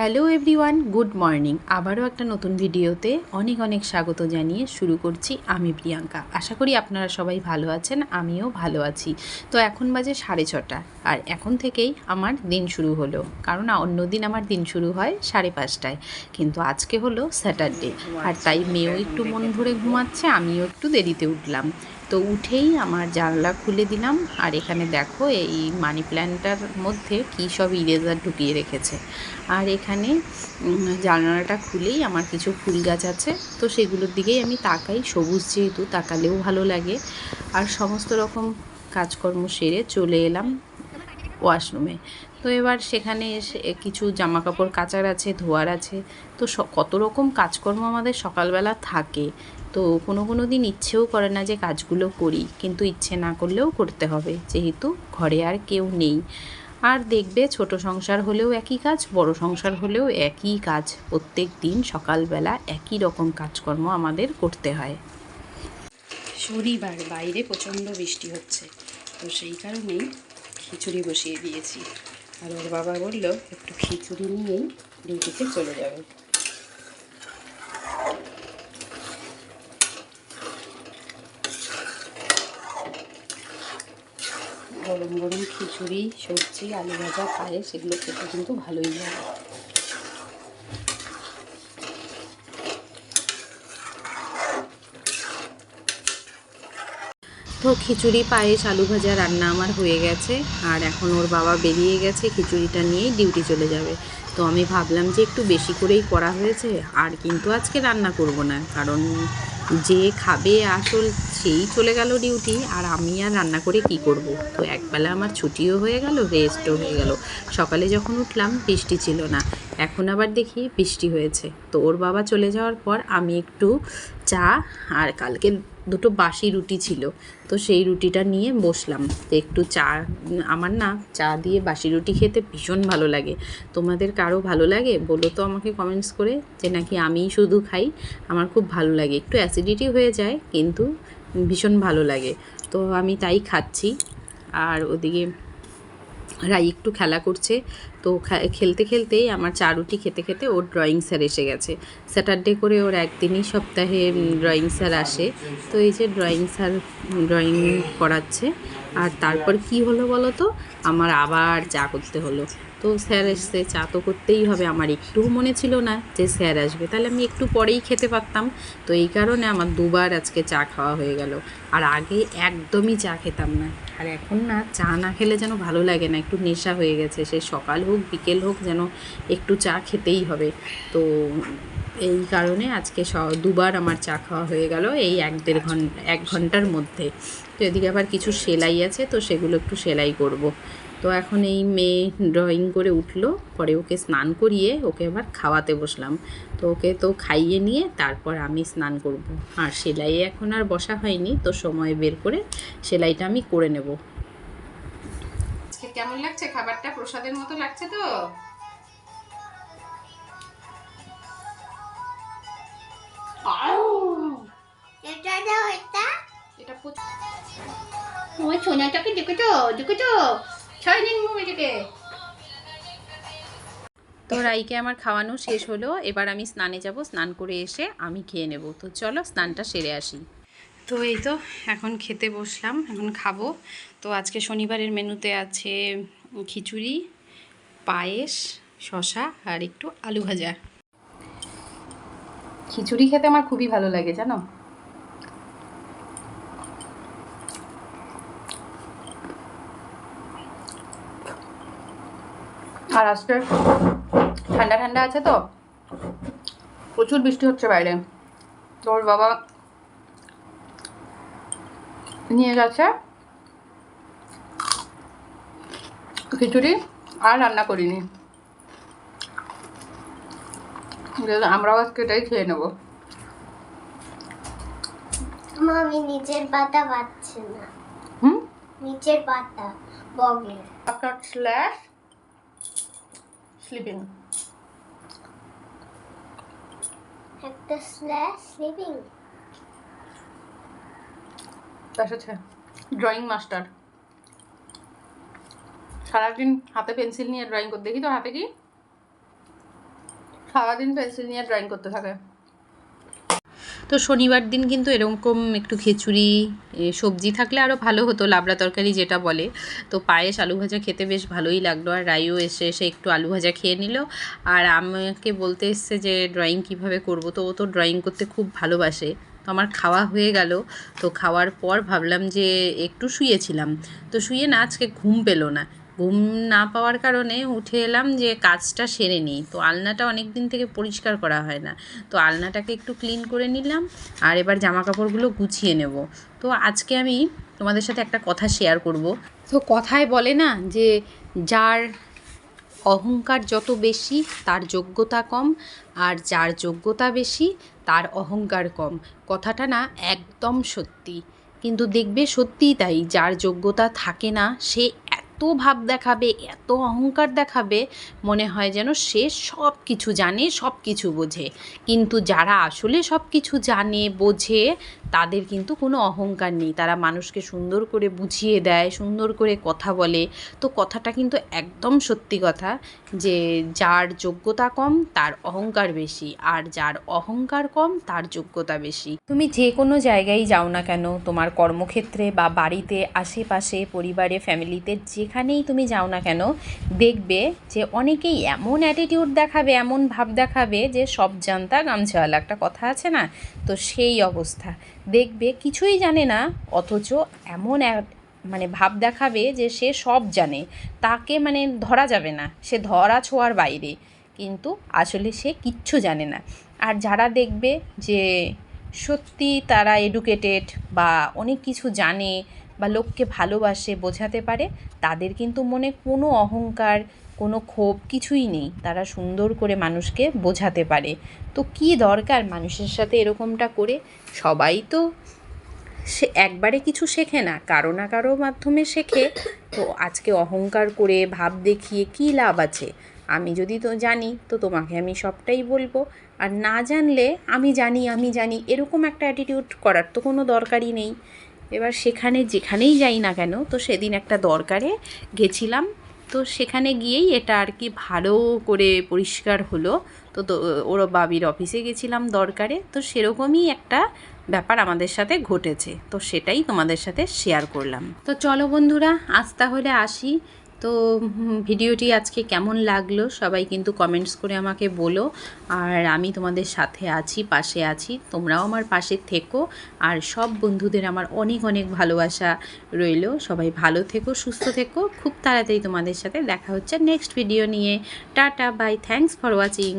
Hello everyone, good morning. আবারও একটা নতুন ভিডিওতে অনেক অনেক স্বাগত জানিয়ে শুরু করছি আমি প্রিয়াঙ্কা। আশা করি আপনারা সবাই ভালো আছেন, আমিও ভালো আছি। তো এখন বাজে সাড়ে ছটা, আর এখন থেকেই আমার দিন শুরু হলো। কারণ অন্য দিন আমার দিন শুরু হয় সাড়ে পাঁচটায়, কিন্তু আজকে হলো স্যাটারডে। আর তাই মেয়েও একটু মন ভরে ঘুমাচ্ছে, আমিও একটু দেরিতে উঠলাম। তো উঠেই আমার জানলা খুলে দিলাম। আর এখানে দেখো, এই মানি প্ল্যান্টটার মধ্যে কী সব ইরেজার ঢুকিয়ে রেখেছে। আর এখানে জানলাটা খুলেই আমার কিছু ফুল গাছ আছে। তো সেগুলোর দিকেই আমি তাকাই। সবুজ যেহেতু, তাকালেও ভালো লাগে। আর সমস্ত রকম কাজকর্ম সেরে চলে এলাম ওয়াশরুমে তো এবার সেখানে এসে কিছু জামা কাপড় কাচার আছে, ধোয়ার আছে। তো কত রকম কাজকর্ম আমাদের সকালবেলা থাকে। তো কোনো কোনো দিন ইচ্ছেও করে না যে কাজগুলো করি, কিন্তু ইচ্ছে না করলেও করতে হবে, যেহেতু ঘরে আর কেউ নেই। আর দেখবে ছোট সংসার হলেও একই কাজ, বড় সংসার হলেও একই কাজ। প্রত্যেক দিন সকালবেলা একই রকম কাজকর্ম আমাদের করতে হয়। শনিবার বাইরে প্রচণ্ড বৃষ্টি হচ্ছে। তো সেই কারণেই খিচুড়ি বসিয়ে দিয়েছি। আর ওর বাবা বলল, একটু খিচুড়ি নিয়েই ডিউটিতে চলে যাবে। গরম গরম খিচুড়ি, সবজি, আলু ভাজা, পায়েস, এগুলো খেতে কিন্তু ভালোই লাগে। তো খিচুড়ি, পায়েস, আলু ভাজা রান্না আমার হয়ে গেছে। আর এখন ওর বাবা বেরিয়ে গেছে, খিচুড়িটা নিয়েই ডিউটি চলে যাবে। তো আমি ভাবলাম যে একটু বেশি করেই করা হয়েছে, আর কিন্তু আজকে রান্না করব না। কারণ যে খাবে আসল সেই চলে গেল ডিউটি, আর আমি আর রান্না করে কি করব? তো একবেলা আমার ছুটিও হয়ে গেল রেস্টও হয়ে গেল। সকালে যখন উঠলাম, বৃষ্টি ছিল না। এখন আবার দেখি বৃষ্টি হয়েছে। তো ওর বাবা চলে যাওয়ার পর আমি একটু চা, আর কালকে দুটো বাসি রুটি ছিল। তো সেই রুটিটা নিয়ে বসলাম। তো একটু চা, আমার না চা দিয়ে বাসি রুটি খেতে ভীষণ ভালো লাগে। তোমাদের কারও ভালো লাগে? বলো তো আমাকে কমেন্টস করে যে নাকি আমিই শুধু খাই। আমার খুব ভালো লাগে। একটু অ্যাসিডিটি হয়ে যায়, কিন্তু ভীষণ ভালো লাগে। তো আমি তাই খাচ্ছি। আর ওদিকে রাই একটু খেলা করছে। তো খেলতে খেলতেই আমার চা রুটি খেতে খেতে ওর ড্রয়িং স্যার এসে গেছে। স্যাটারডে করে ওর একদিনই সপ্তাহে ড্রয়িং স্যার আসে। তো এই যে ড্রয়িং স্যার ড্রয়িং করাচ্ছে। আর তারপর কি হলো বলো তো আমার আবার চা করতে হলো। তো স্যার এসছে চা তো করতেই হবে। আমার একটুও মনে ছিল না যে স্যার আসবে। তাহলে আমি একটু পরেই খেতে পারতাম। তো এই কারণে আমার দুবার আজকে চা খাওয়া হয়ে গেল। আর আগে একদমই চা খেতাম না। আর এখন না চা না খেলে যেন ভালো লাগে না, একটু নেশা হয়ে গেছে। সে সকাল হোক, বিকেল হোক যেন একটু চা খেতেই হবে। তো এই কারণে আজকে স- দুবার আমার চা খাওয়া হয়ে গেল এই এক দেড় ঘণ্টা এক ঘণ্টার মধ্যে। তো এদিকে আবার কিছু সেলাই আছে, তো সেগুলো একটু সেলাই করব। তো এখন এই মেয়ে ড্রয়িং করে উঠল পরে ওকে স্নান করিয়ে ওকে আবার খাওয়াতে বসলাম। তো ওকে তো খাইয়ে নিয়ে তারপর আমি স্নান করব। আর সেলাই এখন আর বসা হয়নি তো সময় বের করে সেলাইটা আমি করে নেব। আজকে কেমন লাগছে? খাবারটা প্রসাদের মতো লাগছে তো? এটা দাও এটা। দেখেছ দেখেছ ছয় দিন ঘুমে থেকে তো রাইকে আমার খাওয়ানো শেষ হলো। এবার আমি স্নানে যাব স্নান করে এসে আমি খেয়ে নেব। তো চলো স্নানটা সেরে আসি। তো এই তো এখন খেতে বসলাম এখন খাব। তো আজকে শনিবারের মেনুতে আছে খিচুড়ি পায়েস শশা আর একটু আলু ভাজা। খিচুড়ি খেতে আমার খুবই ভালো লাগে জানো? আর আজকে ঠান্ডা ঠান্ডা আছে তো? প্রচুর বৃষ্টি হচ্ছে বাইরে। তোর বাবা নিয়ে গেছে খিচুড়ি আর রান্না করিনি। আমরাও আজকে এটাই খেয়ে নেব। মামি নিচের পাতা পাচ্ছে না। হুম? নিচের পাতা বগের আফটার স্ল্যাশ স্লিপিং একটা স্ল্যাশ স্লিপিং এসেছে ড্রয়িং মাস্টার সারাদিন হাতে পেন্সিল নিয়ে ড্রয়িং করতে দেখি তোর হাতে কি? সারাদিন পেন্সিল নিয়ে ড্রয়িং করতে থাকে। তো শনিবার দিন কিন্তু এরকম একটু খিচুড়ি সবজি থাকলে আরও ভালো হতো, লাবড়া তরকারি যেটা বলে। তো পায়েস, আলু ভাজা খেতে বেশ ভালোই লাগল। আর রাইও এসে এসে একটু আলু ভাজা খেয়ে নিল। আর আমাকে বলতে এসছে যে ড্রয়িং কীভাবে করব? তো ও তো ড্রয়িং করতে খুব ভালোবাসে। তো আমার খাওয়া হয়ে গেল। তো খাওয়ার পর ভাবলাম যে, একটু শুয়েছিলাম। তো শুয়ে না আজকে ঘুম পেল না। ঘুম না পাওয়ার কারণে উঠে এলাম যে কাজটা সেরে নিই। তো আলনাটা অনেক দিন থেকে পরিষ্কার করা হয় না। তো আলনাটাকে একটু ক্লিন করে নিলাম আর এবার জামা কাপড়গুলো গুছিয়ে নেব। তো আজকে আমি তোমাদের সাথে একটা কথা শেয়ার করব। তো কথায় বলে না যে যার অহংকার যত বেশি, তার যোগ্যতা কম আর যার যোগ্যতা বেশি, তার অহংকার কম। কথাটা না একদম সত্যি। কিন্তু দেখবে সত্যিই তাই, যার যোগ্যতা থাকে না, সে এত ভাব দেখাবে, এত অহংকার দেখাবে, মনে হয় যেন সে সব কিছু জানে সব কিছু বোঝে। কিন্তু যারা আসলে সব কিছু জানে, বোঝে, তাদের কিন্তু কোনো অহংকার নেই। তারা মানুষকে সুন্দর করে বুঝিয়ে দেয়, সুন্দর করে কথা বলে। তো কথাটা কিন্তু একদম সত্যি কথা যে, যার যোগ্যতা কম, তার অহংকার বেশি। আর যার অহংকার কম, তার যোগ্যতা বেশি। তুমি যে কোনো জায়গায় যাও না কেন, তোমার কর্মক্ষেত্রে বা বাড়িতে, আশেপাশে, পরিবারে ফ্যামিলিতে যেখানেই তুমি যাও না কেন, দেখবে যে অনেকেই এমন অ্যাটিটিউড দেখাবে, এমন ভাব দেখাবে যে সব জানতা গামছাওয়ালা, একটা কথা আছে না? তো সেই অবস্থা। দেখবে কিছুই জানে না, অথচ এমন মানে ভাব দেখাবে যে সে সব জানে। তাকে মানে ধরা যাবে না, সে ধরা ছোঁয়ার বাইরে। কিন্তু আসলে সে কিচ্ছু জানে না। আর যারা দেখবে যে সত্যি তারা এডুকেটেড বা অনেক কিছু জানে বা লোককে ভালোবাসে, বোঝাতে পারে, তাদের কিন্তু মনে কোনো অহংকার, কোনো ক্ষোভ কিছুই নেই। তারা সুন্দর করে মানুষকে বোঝাতে পারে। তো কী দরকার মানুষের সাথে এরকমটা করে? সবাই তো সে একবারে কিছু শেখে না, কারও না কারও মাধ্যমে শেখে। তো আজকে অহংকার করে, ভাব দেখিয়ে কী লাভ আছে? আমি যদি তো জানি, তো তোমাকে আমি সবটাই বলব। আর না জানলে, আমি জানি আমি জানি, এরকম একটা অ্যাটিটিউড করার তো কোনো দরকারই নেই। এবার সেখানে যেখানেই যাই না কেন, তো সেদিন একটা দরকারে গেছিলাম। তো সেখানে গিয়েই এটা আর কি ভালো করে পরিষ্কার হলো। তো ওর বাবির অফিসে গেছিলাম দরকারে। তো সেরকমই একটা ব্যাপার আমাদের সাথে ঘটেছে। তো সেটাই তোমাদের সাথে শেয়ার করলাম। তো চলো বন্ধুরা, আজ তাহলে আসি। তো ভিডিওটি আজকে কেমন লাগল সবাই কিন্তু কমেন্টস করে আমাকে বলো। আর আমি তোমাদের সাথে আছি, পাশে আছি, তোমরাও আমার পাশে থেকো। আর সব বন্ধুদের আমার অনেক অনেক ভালোবাসা রইল। সবাই ভালো থেকো, সুস্থ থেকো। খুব তাড়াতাড়ি তোমাদের সাথে দেখা হচ্ছে নেক্সট ভিডিও নিয়ে। Tata, bye thanks for watching.